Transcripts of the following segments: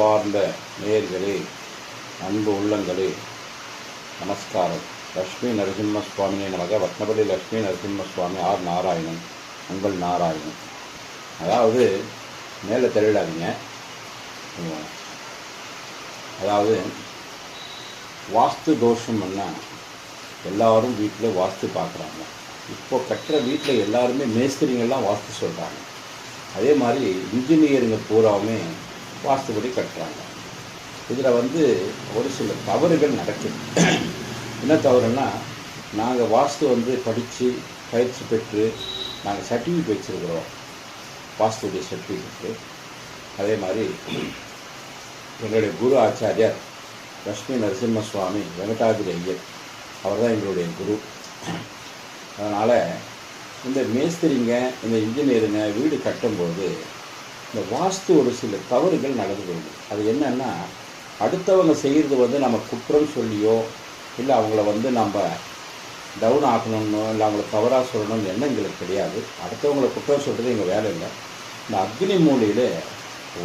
பார்ந்த நேர்களே அன்பு உள்ளங்களே நமஸ்காரம். லக்ஷ்மி நரசிம்ம சுவாமியை நமக. வட்னபடி லக்ஷ்மி நரசிம்ம சுவாமி ஆர் நாராயணன். உங்கள் நாராயணன். அதாவது மேலே தெரியலாதீங்க அதாவது வாஸ்து தோஷம்னா எல்லாரும் வீட்டில் வாஸ்து பார்க்குறாங்க. இப்போ கட்டுற வீட்டில் எல்லாருமே மேஸ்திரிங்கெல்லாம் வாஸ்து சொல்கிறாங்க அதே மாதிரி இன்ஜினியருங்க பூராவுமே வாஸ்துபடி கட்டுறாங்க. இதில் வந்து ஒரு சில தவறுகள் நடக்குது. என்ன தவறுன்னா நாங்கள் வாஸ்து வந்து படித்து பயிற்சி பெற்று நாங்கள் சர்டிஃபிகேட் வச்சுருக்குறோம். வாஸ்துடைய சர்டிஃபிகேட்டு அதே மாதிரி எங்களுடைய குரு ஆச்சாரியார் லக்ஷ்மி நரசிம்ம சுவாமி வெங்கடாதிரி ஐயர் அவர் தான் எங்களுடைய குரு. அதனால் இந்த மேஸ்திரிங்க இந்த இன்ஜினியருங்க வீடு கட்டும்போது இந்த வாஸ்து ஒரு சில தவறுகள் நடந்து போகுது அது என்னன்னா அடுத்தவங்க செய்கிறது வந்து நம்ம குற்றம் சொல்லியோ இல்லை அவங்கள வந்து நம்ம டவுன் ஆக்கணும்னோ இல்லை அவங்கள தவறாக சொல்லணும்னு எண்ணம் எங்களுக்கு கிடையாது. அடுத்தவங்களை குற்றம் சொல்கிறது எங்கள் வேலை இல்லை. இந்த அக்னி மூலையில்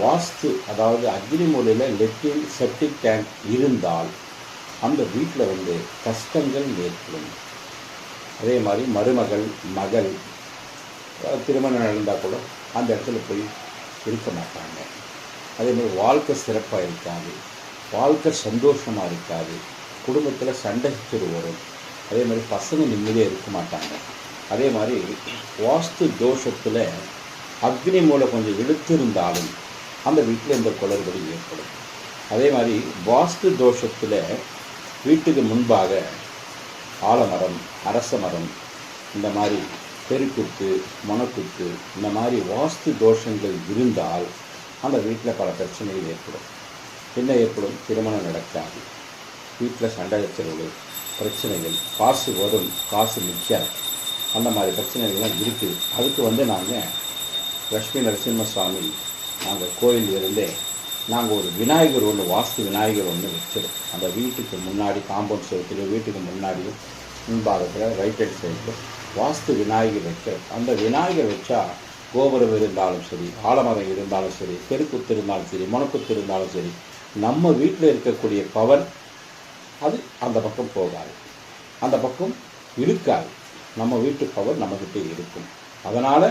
வாஸ்து அதாவது அக்னி மூலையில் லெட்டின் செப்டிக் டேங்க் இருந்தால் அந்த வீட்டில் வந்து கஷ்டங்கள் ஏற்படும். அதே மாதிரி மருமகள் மகள் திருமணம் நடந்தால் கூட அந்த இடத்துல போய் இருக்க மாட்டாங்க. அதே மாதிரி வாழ்க்கை சிறப்பாக இருக்காது. வாழ்க்கை சந்தோஷமாக இருக்காது. குடும்பத்தில் சண்டை சிறு வரும். அதே மாதிரி பசங்க நிம்மதியாக இருக்க மாட்டாங்க. அதே மாதிரி வாஸ்து தோஷத்தில் அக்னி மூலை கொஞ்சம் எடுத்திருந்தாலும் அந்த வீட்டில் இந்த குளறுபடி ஏற்படும். அதே மாதிரி வாஸ்து தோஷத்தில் வீட்டுக்கு முன்பாக ஆலமரம் அரச மரம் இந்த மாதிரி தெருக்குத்து மணக்குத்து இந்த மாதிரி வாஸ்து தோஷங்கள் இருந்தால் அந்த வீட்டில் பல பிரச்சனைகள் ஏற்படும். என்ன ஏற்படும்? திருமணம் நடக்காது. வீட்டில் சண்டை சச்சரவுகள் பிரச்சனைகள் காசு வரும் காசு நிற்காது அந்த மாதிரி பிரச்சனைகள்லாம் இருக்குது அதுக்கு வந்து நாங்கள் லக்ஷ்மி நரசிம்ம சுவாமி நாங்கள் கோயில் இருந்தே நாங்கள் ஒரு விநாயகர் ஒன்று வாஸ்து விநாயகர் ஒன்று வச்சிருக்கோம். அந்த வீட்டுக்கு முன்னாடி காம்பவுண்ட் செவத்துல வீட்டுக்கு முன்னாடியும் முன்பாகத்தில் ரைட் ஹேண்ட் சைடில் வாஸ்து விநாயகர் வைக்க. அந்த விநாயகர் வச்சா கோபுரம் இருந்தாலும் சரி ஆலமரம் இருந்தாலும் சரி தெருக்குத்து இருந்தாலும் சரி மணக்குத்து இருந்தாலும் சரி நம்ம வீட்டில் இருக்கக்கூடிய பவர் அது அந்த பக்கம் போகாது. அந்த பக்கம் இழுக்காது நம்ம வீட்டு பவர் நம்மக்கிட்ட இருக்கும். அதனால்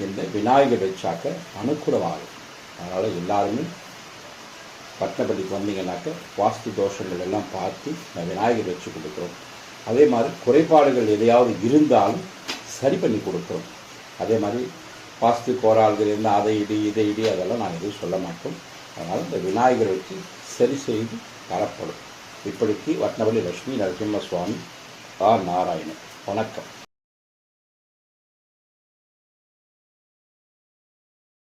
இந்த விநாயகர் வச்சாக்க அனுகூலமாகும். அதனால் எல்லாருமே பட்டப்பள்ளிக்கு வந்தீங்கன்னாக்க வாஸ்து தோஷங்கள் எல்லாம் பார்த்து நான் விநாயகர் வச்சு கொடுக்குறோம். அதே மாதிரி குறைபாடுகள் எதையாவது இருந்தாலும் சரி பண்ணி கொடுக்குறோம். அதே மாதிரி வாஸ்து கோராள்கள் இருந்தால் அதை இடி இதை இடி அதெல்லாம் நாங்கள் எதுவும் சொல்ல மாட்டோம். அதனால் இந்த விநாயகர் வச்சு சரி செய்து தரப்படும். இப்படிக்கு வட்னவள்ளி லட்சுமி நரசிம்ம சுவாமி ஆர் நாராயணன். வணக்கம்.